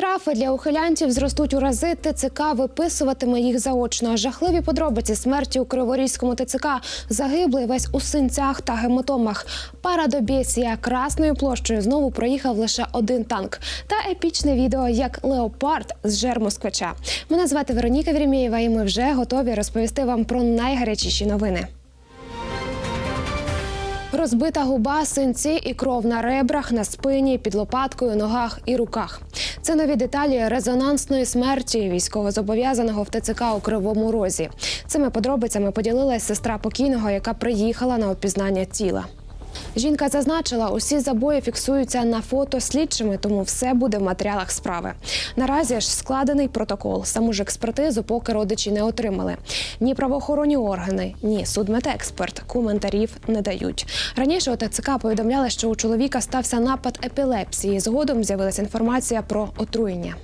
Штрафи для ухилянтів зростуть у рази. ТЦК виписуватиме їх заочно. Жахливі подробиці смерті у Криворізькому ТЦК. Загиблий весь у синцях та гематомах. Парадобєсія красною площею знову проїхав лише один танк. Та епічне відео, як леопард зжер москвича. Мене звати Вероніка Вірімєєва, і ми вже готові розповісти вам про найгарячіші новини. Розбита губа, синці і кров на ребрах, на спині, під лопаткою, ногах і руках. Це нові деталі резонансної смерті військовозобов'язаного в ТЦК у Кривому Розі. Цими подробицями поділилась сестра покійного, яка приїхала на опізнання тіла. Жінка зазначила, усі забої фіксуються на фото слідчими, тому все буде в матеріалах справи. Наразі ж складений протокол. Саму ж експертизу поки родичі не отримали. Ні правоохоронні органи, ні судмедексперт коментарів не дають. Раніше у ТЦК повідомляли, що у чоловіка стався напад епілепсії. Згодом з'явилася інформація про отруєння.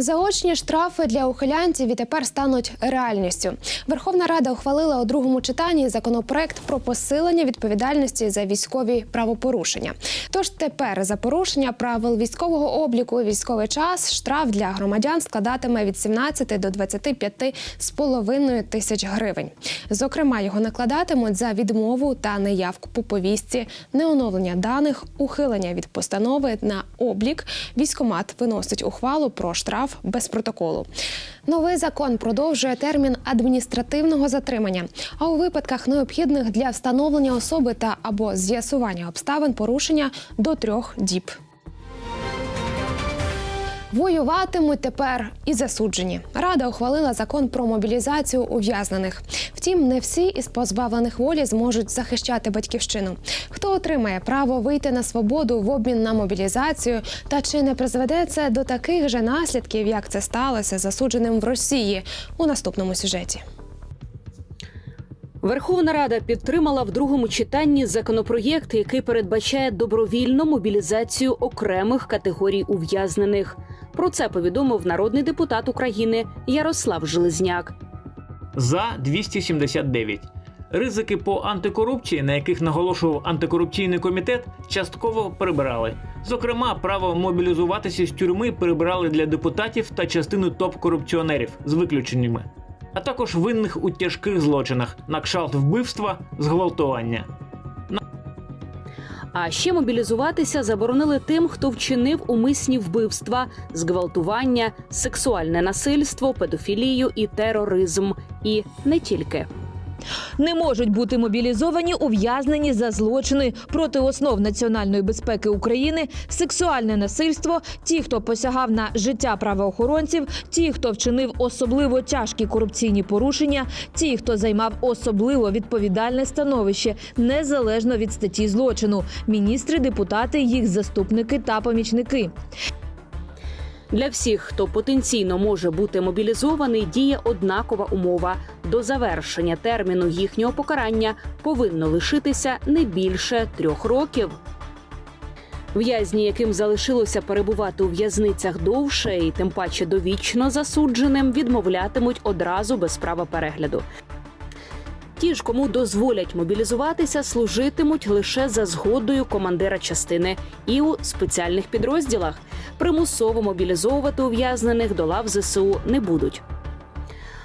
Заочні штрафи для ухилянців і тепер стануть реальністю. Верховна Рада ухвалила у другому читанні законопроект про посилення відповідальності за військові правопорушення. Тож тепер за порушення правил військового обліку військовий час штраф для громадян складатиме від 17 до 25 з половиною тисяч гривень. Зокрема, його накладатимуть за відмову та неявку по повістці, неоновлення даних, ухилення від постанови на облік. Військомат виносить ухвалу про штраф без протоколу. Новий закон продовжує термін адміністративного затримання. А у випадках необхідних для встановлення особи та або з'ясування обставин порушення до трьох діб. Воюватимуть тепер і засуджені. Рада ухвалила закон про мобілізацію ув'язнених. Втім, не всі із позбавлених волі зможуть захищати батьківщину. Хто отримає право вийти на свободу в обмін на мобілізацію, та чи не призведе це до таких же наслідків, як це сталося засудженим в Росії у наступному сюжеті? Верховна Рада підтримала в другому читанні законопроєкт, який передбачає добровільну мобілізацію окремих категорій ув'язнених. Про це повідомив народний депутат України Ярослав Железняк. за 279. Ризики по антикорупції, на яких наголошував антикорупційний комітет, частково прибирали. Зокрема, право мобілізуватися з тюрми прибирали для депутатів та частини топ-корупціонерів з виключеннями, а також винних у тяжких злочинах на кшалт вбивства, зґвалтування. А ще мобілізуватися заборонили тим, хто вчинив умисні вбивства, зґвалтування, сексуальне насильство, педофілію і тероризм. І не тільки. Не можуть бути мобілізовані ув'язнені за злочини проти основ національної безпеки України, сексуальне насильство, ті, хто посягав на життя правоохоронців, ті, хто вчинив особливо тяжкі корупційні порушення, ті, хто займав особливо відповідальне становище, незалежно від статті злочину, міністри, депутати, їх заступники та помічники. Для всіх, хто потенційно може бути мобілізований, діє однакова умова. До завершення терміну їхнього покарання повинно лишитися не більше трьох років. В'язні, яким залишилося перебувати у в'язницях довше і тим паче довічно засудженим, відмовлятимуть одразу без права перегляду. Ті ж, кому дозволять мобілізуватися, служитимуть лише за згодою командира частини і у спеціальних підрозділах. Примусово мобілізовувати ув'язнених до лав ЗСУ не будуть.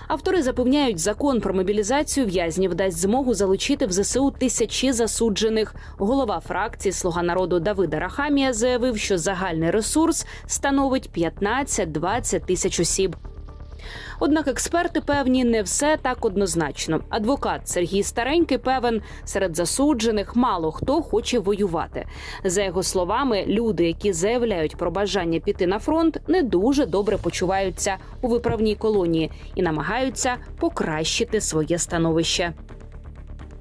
Автори запевняють, закон про мобілізацію в'язнів дасть змогу залучити в ЗСУ тисячі засуджених. Голова фракції Слуга народу Давида Рахамія заявив, що загальний ресурс становить 15-20 тисяч осіб. Однак експерти певні не все так однозначно. Адвокат Сергій Старенький певен, серед засуджених мало хто хоче воювати. За його словами, люди, які заявляють про бажання піти на фронт, не дуже добре почуваються у виправній колонії і намагаються покращити своє становище.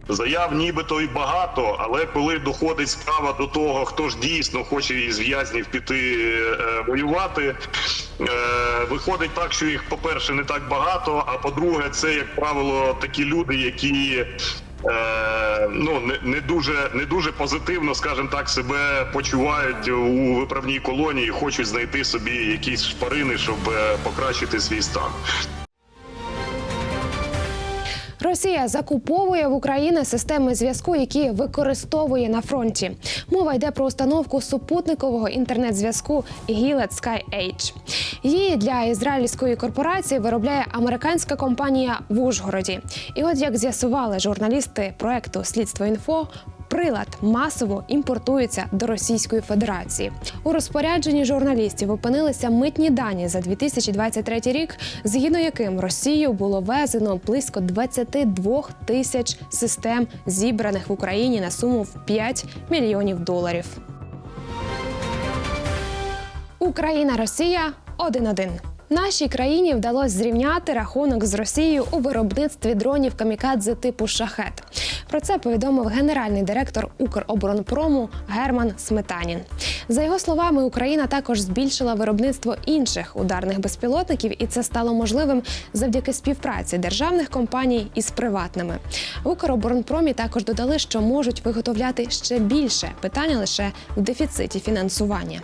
Заяв нібито і багато, але коли доходить справа до того, хто ж дійсно хоче із в'язнів піти е, воювати, виходить так, що їх, по-перше, не так багато. А по-друге, це як правило такі люди, які е, ну не, не дуже не дуже позитивно, скажімо так, себе почувають у виправній колонії, і хочуть знайти собі якісь шпарини, щоб е, покращити свій стан. Росія закуповує в Україні системи зв'язку, які використовує на фронті. Мова йде про установку супутникового інтернет-зв'язку Gilead Sky Edge. Її для ізраїльської корпорації виробляє американська компанія в Ужгороді. І от як з'ясували журналісти проекту Слідство інфо. Прилад масово імпортується до Російської Федерації. У розпорядженні журналістів опинилися митні дані за 2023 рік, згідно яким Росію було везено близько 22 тисяч систем, зібраних в Україні на суму в 5 мільйонів доларів. Україна Росія 1-1. Нашій країні вдалося зрівняти рахунок з Росією у виробництві дронів камікадзе типу шахет. Про це повідомив генеральний директор Укроборонпрому Герман Сметанін. За його словами, Україна також збільшила виробництво інших ударних безпілотників, і це стало можливим завдяки співпраці державних компаній із приватними. В Укроборонпромі також додали, що можуть виготовляти ще більше. Питання лише в дефіциті фінансування.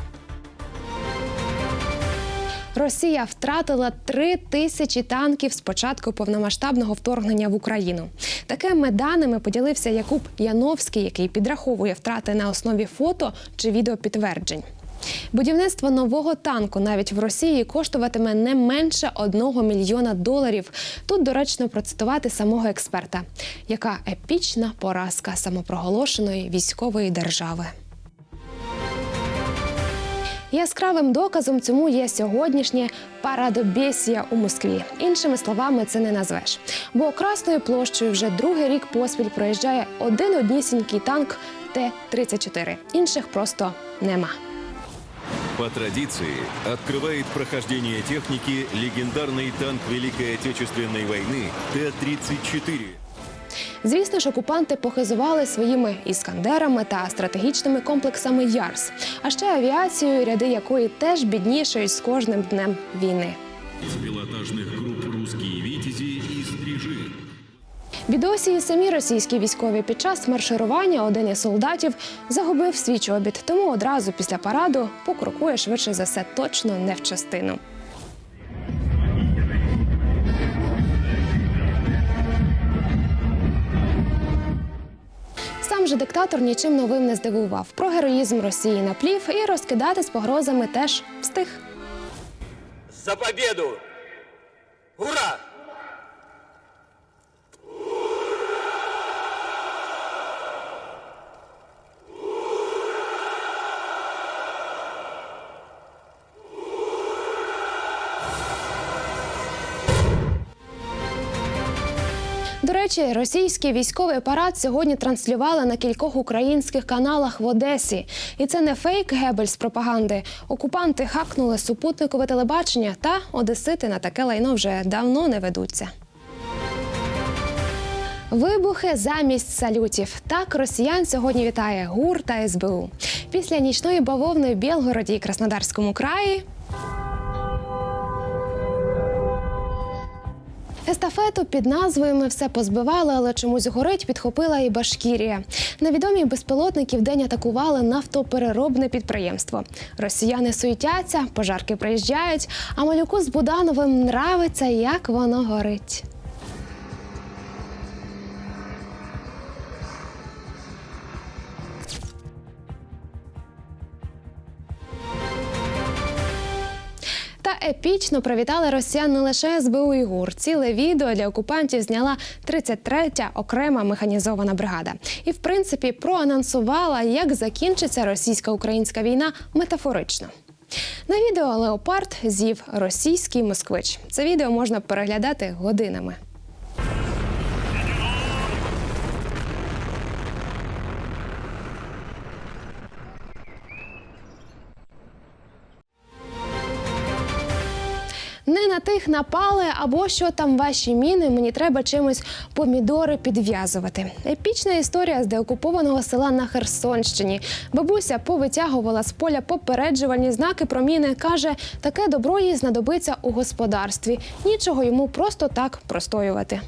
Росія втратила три тисячі танків з початку повномасштабного вторгнення в Україну. Такими даними поділився Якуб Яновський, який підраховує втрати на основі фото чи відеопідтверджень. Будівництво нового танку навіть в Росії коштуватиме не менше одного мільйона доларів. Тут доречно процитувати самого експерта, яка епічна поразка самопроголошеної військової держави. Яскравим доказом цьому є сьогоднішнє парадобєсія у Москві. Іншими словами, це не назвеш. Бо Красною площею вже другий рік поспіль проїжджає один однісінький танк Т-34. Інших просто нема. По традиции открывает прохождение техники легендарный танк Великой Отечественной войны Т-34. Звісно ж, окупанти похизували своїми іскандерами та стратегічними комплексами Ярс, а ще авіацією, ряди якої теж біднішають з кожним днем війни. Из пилотажных групп «Русские Витязи» и «Стрижи». Бідосі і самі російські військові під час марширування один із солдатів загубив свій чобіт, тому одразу після параду покрокує швидше за все точно не в частину. Же диктатор нічим новим не здивував. Про героїзм Росії наплів і розкидати з погрозами теж встиг. За победу! Ура! До речі, російський військовий парад сьогодні транслювали на кількох українських каналах в Одесі. І це не фейк Гебель з пропаганди. Окупанти хакнули супутникове телебачення, та одесити на таке лайно вже давно не ведуться. Вибухи замість салютів. Так росіян сьогодні вітає ГУР та СБУ. Після нічної бавовни в Білгороді і Краснодарському краї Естафету під назвою Ми все позбивали, але чомусь горить підхопила і Башкірія. Невідомі безпілотники вдень атакували нафтопереробне підприємство. Росіяни суетяться, пожарки приїжджають, а малюку з Будановим нравиться, як воно горить. Епічно привітали росіян не лише СБУ і ГУР. Ціле відео для окупантів зняла 33-я окрема механізована бригада. І, в принципі, проанонсувала, як закінчиться російсько-українська війна метафорично. На відео Леопард з'їв російський москвич. Це відео можна переглядати годинами. Не на тих напали, або що там ваші міни. Мені треба чимось помідори підв'язувати. Епічна історія з деокупованого села на Херсонщині. Бабуся повитягувала з поля попереджувальні знаки про міни. каже, таке добро їй знадобиться у господарстві. Нічого йому просто так простоювати.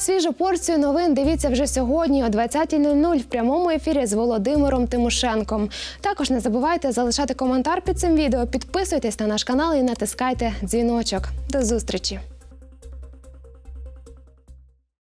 Свіжу порцію новин дивіться вже сьогодні о 20.00 в прямому ефірі з Володимиром Тимошенком. Також не забувайте залишати коментар під цим відео, підписуйтесь на наш канал і натискайте дзвіночок. До зустрічі!